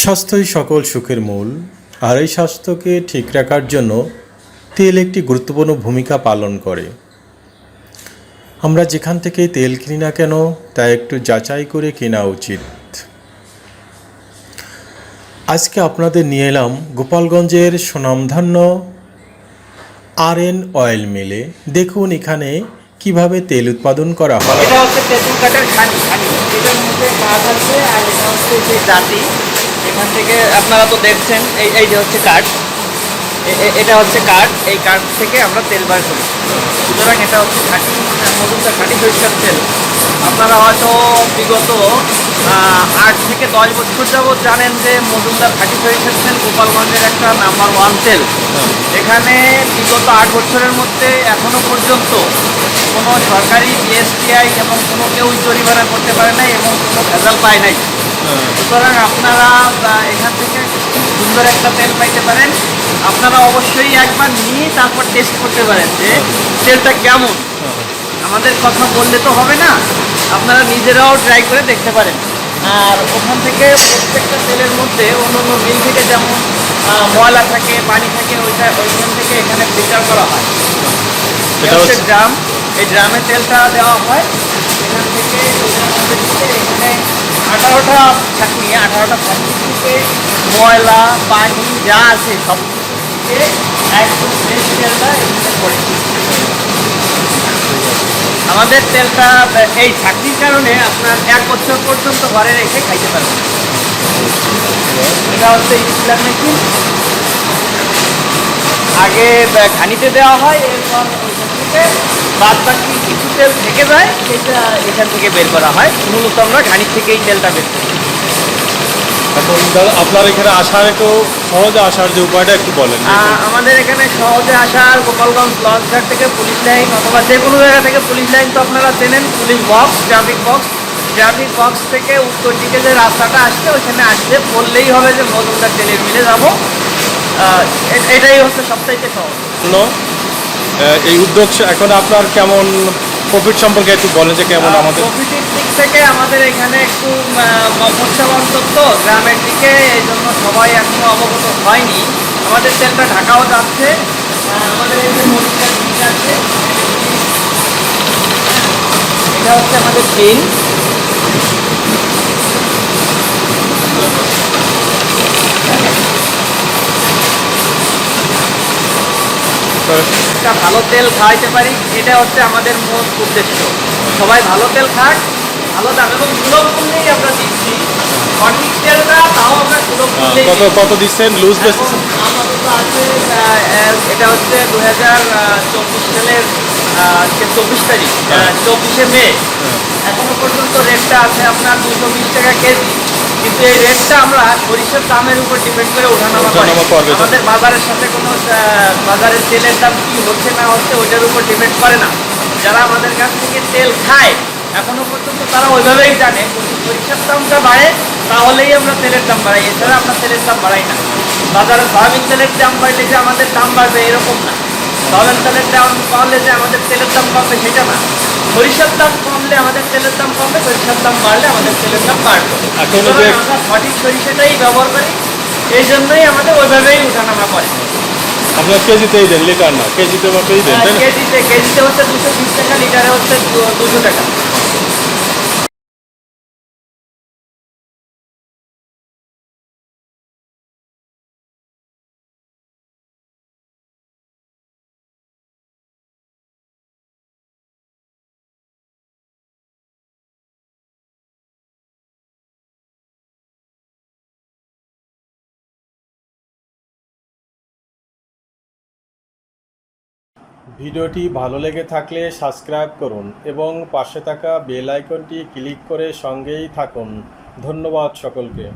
স্বাস্থ্যই সকল সুখের মূল, আর এই স্বাস্থ্যকে ঠিক রাখার জন্য তেল একটি গুরুত্বপূর্ণ ভূমিকা পালন করে। আমরা যেখান থেকে তেল কিনি না কেন, তা একটু যাচাই করে কেনা উচিত। আজকে আপনাদের নিয়ে এলাম গোপালগঞ্জের সুনামধন্য আর এন অয়েল মিলে। দেখুন এখানে কীভাবে তেল উৎপাদন করা হয়। এটা হচ্ছে খানি। আছে আর এটা হচ্ছে যে এখান থেকে আপনারা তো দেখছেন এই এই যে হচ্ছে কাঠ এটা হচ্ছে কাঠ এই কাঠ থেকে আমরা তেল বার করি। সুতরাং এটা হচ্ছে খাঁটি মজুমদার খাঁটি সরিষার তেল। আপনারা হয়তো বিগত আট থেকে দশ বছর যাবৎ জানেন যে মজুমদার খাঁটি সরিষার তেল গোপালগঞ্জের একটা নাম্বার ওয়ান তেল। এখানে বিগত আট বছরের মধ্যে এখনও পর্যন্ত কোনো সরকারি বিএসটিআই এবং কোনো কেউ জরিমানা করতে পারে নাই এবং কোনো ভেজাল পায় নাই। সুতরাং আপনারা এখান থেকে সুন্দর একটা তেল পাইতে পারেন। আপনারা অবশ্যই একবার নিয়ে তারপর টেস্ট করতে পারেন যে তেলটা কেমন। আমাদের কথা বললে তো হবে না আপনারা নিজেরাও ট্রাই করে দেখতে পারেন। আর ওখান থেকে প্রত্যেকটা তেলের মধ্যে অন্য অন্য মিল থেকে যেমন ময়লা থাকে পানি থাকে ওইটা ওইখান থেকে এখানে ফিল্টার করা হয়। হচ্ছে ড্রাম। এই ড্রামে তেলটা দেওয়া হয়। এখান থেকে এখানে আঠারোটা ছাকনি আঠারোটা ময়লা, পানি, যা আছে সব। তেলটা আমাদের তেলটা, এই ছাকনির কারণে আপনার এক বছর পর্যন্ত ঘরে রেখে খাইতে পারবেন। এটা হচ্ছে ইসলাম নাকি? আগে খানিতে দেওয়া হয়, এরপর বাদ বাকি কিছু তেল থেকে যায় সেটা এখান থেকে বের করা হয়। মূলত আমরা ঘানি থেকেই তেলটা বের করি। এখন দাদা আপনার এখানে আসার একটু সহজে আসার যে উপায়টা একটু বলেন। আমাদের এখানে সহজে আসার গোপালগঞ্জ লঞ্চঘাট থেকে পুলিশ লাইন অথবা যে কোনো জায়গা থেকে পুলিশ লাইন তো আপনারা চেনেন police box traffic box. Traffic box থেকে উত্তর দিকে যে রাস্তাটা আসছে ওইখানে আসলে বললেই হবে যে মজুমদার তেলের মিলে যাব। এটাই হচ্ছে সবচাইতে সহজ। এই উদ্যোগ এখন আপনার কেমন প্রফিট সম্পর্কে একটু বলেন যে কেমন আমাদের প্রকৃতির দিক থেকে আমাদের এখানে একটু অঞ্চল তো গ্রামের দিকে এই জন্য সবাই এখনও অবগত হয়নি। আমাদের তেলটা ঢাকাও যাচ্ছে আমাদের এই যে মরিচা বীজ আছে এটা হচ্ছে আমাদের তিন। একটা ভালো তেল খাওয়াইতে পারি এটা হচ্ছে আমাদের মূল উদ্দেশ্য। সবাই ভালো তেল খাক ভালো দাম এবং সুলভ মূল্যেই আমরা দিচ্ছি। সঠিক তেলটা তাও আমরা সুলভ আহ, মূল্যেই কত দিচ্ছি। কত দিচ্ছেন? Loose basis? আছে এটা হচ্ছে দু হাজার চব্বিশ সালের যে চব্বিশ তারিখ হ্যাঁ। চব্বিশে মে। এখনও পর্যন্ত রেটটা আছে আপনার দুশো বিশ টাকা কেজি। কিন্তু এই রেটটা আমরা সরিষার দামের উপর ডিপেন্ড করে ওঠানামা করি। করবে আমাদের বাজারের সাথে কোনো বাজারের তেলের দাম কি হচ্ছে না হচ্ছে ওইটার উপর ডিপেন্ড করে না। যারা আমাদের কাছ থেকে তেল খায় এখনও পর্যন্ত তারা ওইভাবেই জানে সরিষার দামটা বাড়ে তাহলেই আমরা তেলের দাম বাড়াই। এছাড়া আমরা তেলের দাম বাড়াই না। বাজারে সয়াবিন তেলের দাম বাড়লে যে আমাদের দাম বাড়বে এরকম না। সয়াবিন তেলের দাম কমলে যে আমাদের তেলের দাম কমবে সেটা না। সরিষার দাম কমলে আমাদের তেলের দাম কমবে সরিষার দাম বাড়লে আমাদের তেলের দাম বাড়বে। আমরা সঠিক সরিষাটাই ব্যবহার করি এই জন্যই আমাদের ওইভাবেই উঠানামা করে আপনার কেজিতেই দেন লিটার না কেজিতে দেন কেজিতে কেজিতে হচ্ছে দুশো বিশ টাকা লিটারে হচ্ছে দুশো টাকা। ভিডিওটি ভালো লেগে থাকলে সাবস্ক্রাইব করুন এবং পাশে থাকা বেল আইকনটি ক্লিক করে সঙ্গেই থাকুন। ধন্যবাদ সকলকে।